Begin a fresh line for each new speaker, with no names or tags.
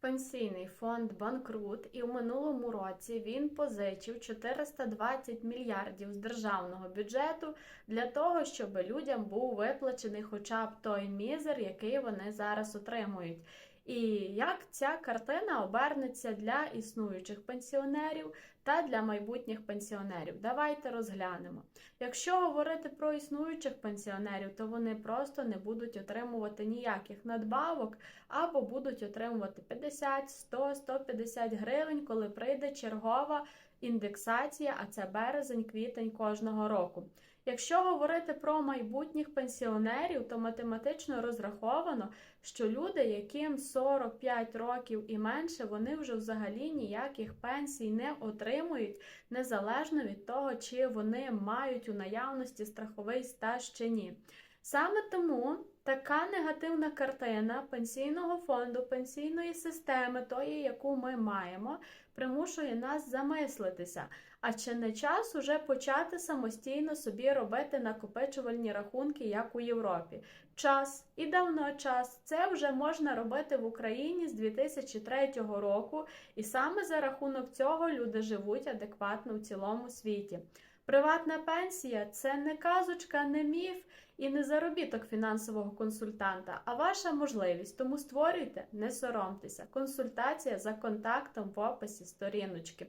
Пенсійний фонд банкрут, і в минулому році він позичив 420 мільярдів з державного бюджету для того, щоб людям був виплачений хоча б той мізер, який вони зараз отримують. І як ця картина обернеться для існуючих пенсіонерів та для майбутніх пенсіонерів? Давайте розглянемо. Якщо говорити про існуючих пенсіонерів, то вони просто не будуть отримувати ніяких надбавок або будуть отримувати 50, 100, 150 гривень, коли прийде чергова індексація, а це березень, квітень кожного року. Якщо говорити про майбутніх пенсіонерів, то математично розраховано, що люди, яким 45 років і менше, вони вже взагалі ніяких пенсій не отримують, незалежно від того, чи вони мають у наявності страховий стаж чи ні. Саме тому така негативна картина пенсійного фонду, пенсійної системи, тої, яку ми маємо, примушує нас замислитися. А чи не час уже почати самостійно собі робити накопичувальні рахунки, як у Європі? Час і давно час. Це вже можна робити в Україні з 2003 року, і саме за рахунок цього люди живуть адекватно в цілому світі. Приватна пенсія це не казочка, не міф і не заробіток фінансового консультанта, а ваша можливість. Тому створюйте, не соромтеся. Консультація за контактом в описі сторіночки.